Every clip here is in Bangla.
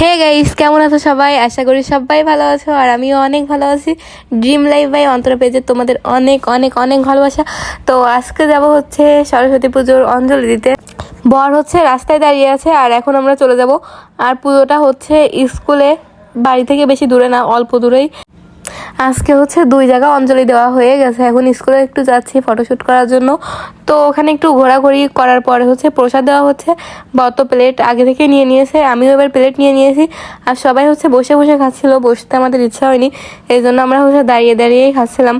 হে গাইস কেমন আছো সবাই? আশা করি সবাই ভালো আছো আর আমিও অনেক ভালো আছি। ড্রিম লাইফ বাই অন্তর পেজে তোমাদের অনেক অনেক অনেক ভালোবাসা। তো আজকে যাব হচ্ছে সরস্বতী পুজোর অঞ্জলি দিতে। বর হচ্ছে রাস্তায় দাঁড়িয়ে আছে আর এখন আমরা চলে যাব। আর পুজোটা হচ্ছে স্কুলে, বাড়ি থেকে বেশি দূরে না, অল্প দূরেই। আজকে হচ্ছে দুই জায়গা অঞ্জলি দেওয়া হয়ে গেছে। এখন স্কুলে একটু যাচ্ছি ফটোশ্যুট করার জন্য। তো ওখানে একটু ঘোরাঘুরি করার পরে হচ্ছে প্রসাদ দেওয়া হচ্ছে। বত প্লেট আগে থেকে নিয়ে নিয়েছে, আমিও এবার প্লেট নিয়ে নিয়েছি। আর সবাই হচ্ছে বসে বসে খাচ্ছিল, বসতে আমাদের ইচ্ছা হয়নি। এই জন্য আমরা হচ্ছে দাঁড়িয়ে দাঁড়িয়েই খাচ্ছিলাম।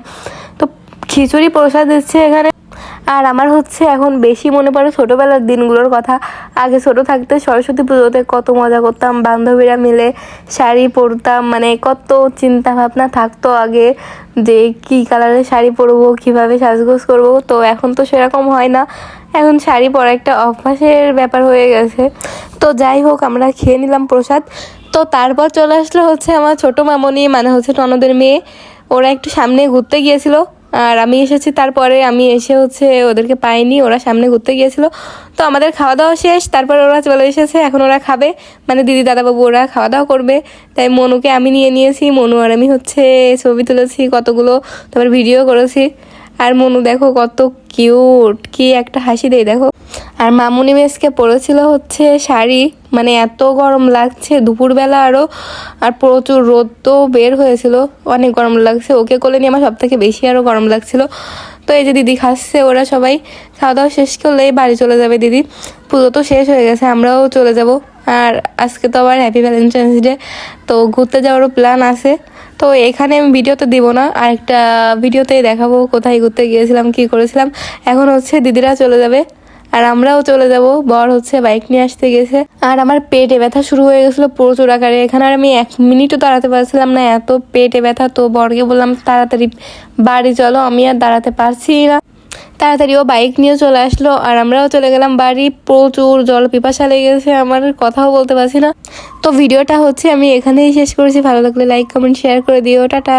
তো খিচুড়ি প্রসাদ দিচ্ছে এখানে। আর আমার হচ্ছে এখন বেশি মনে পড়ে ছোটোবেলার দিনগুলোর কথা। আগে ছোট থাকতে সরস্বতী পুজোতে কত মজা করতাম, বান্ধবীরা মিলে শাড়ি পরতাম মানে কত চিন্তা ভাবনা থাকতো আগে যে কী কালারের শাড়ি পরবো, কীভাবে সাজগোজ করব। তো এখন তো সেরকম হয় না। এখন শাড়ি পরা একটা অভ্যাসের ব্যাপার হয়ে গেছে। তো যাই হোক, আমরা খেয়ে নিলাম প্রসাদ। তো তারপর চলে আসলো হচ্ছে আমার ছোটো মামনি মানে হচ্ছে টনদের মেয়ে। ওরা একটু সামনে ঘুরতে গিয়েছিল। আর আমি এসেছি তারপরে আমি এসে হচ্ছে ওদেরকে পাইনি, ওরা সামনে ঘুরতে গিয়েছিল। তো আমাদের খাওয়া দাওয়া শেষ, তারপর ওরা চলে এসেছে, এখন ওরা খাবে। মানে দিদি, দাদাবাবু, ওরা খাওয়া দাওয়া করবে। তাই মনুকে আমি নিয়ে নিয়েছি, মনু আর আমি হচ্ছে ছবি তুলেছি, কতগুলো তারপর ভিডিও করেছি। আর মনু দেখো কত কিউট কি একটা হাসি দেয়, দেখো। আর মামুনি মেসকে পরেছিল হচ্ছে শাড়ি। মানে এত গরম লাগছে, দুপুরবেলা আরও আর প্রচুর রোদ তো বের হয়েছিল, অনেক গরম লাগছে। ওকে কোলে নিয়ে আমার সব থেকে বেশি আরও গরম লাগছিল। তো এই যে দিদি খাচ্ছে, ওরা সবাই খাওয়া দাওয়া শেষ করলেই বাড়ি চলে যাবে দিদি। পুজো তো শেষ হয়ে গেছে, আমরাও চলে যাব। আর আজকে তো আবার হ্যাপি ভ্যালেন্টাইন্স ডে তো ঘুরতে যাওয়ারও প্ল্যান আছে। তো এখানে আমি ভিডিওতে দিব না আর একটা ভিডিওতেই দেখাবো কোথায় ঘুরতে গিয়েছিলাম, কি করেছিলাম। এখন হচ্ছে দিদিরা চলে যাবে। আর আমরাও চলে যাব। বর হচ্ছে বাইক নিয়ে আসতে গেছে। আর আমার পেটে ব্যথা শুরু হয়ে গেছিল প্রচুর আকারে। এখানে আর আমি এক মিনিটও দাঁড়াতে পারছিলাম না। এত পেটে ব্যথা। তো বরকে বললাম, তাড়াতাড়ি বাড়ি চলো। আমি আর দাঁড়াতে পারছি না। তাড়াতাড়ি ও বাইক নিয়ে চলে আসলো। আর আমরাও চলে গেলাম বাড়ি। প্রচুর জল পিপাসা লেগেছে। আমার কথাও বলতে পারছি না। তো ভিডিওটা হচ্ছে আমি এখানেই শেষ করেছি। ভালো লাগলে লাইক কমেন্ট শেয়ার করে দিও। টাটা।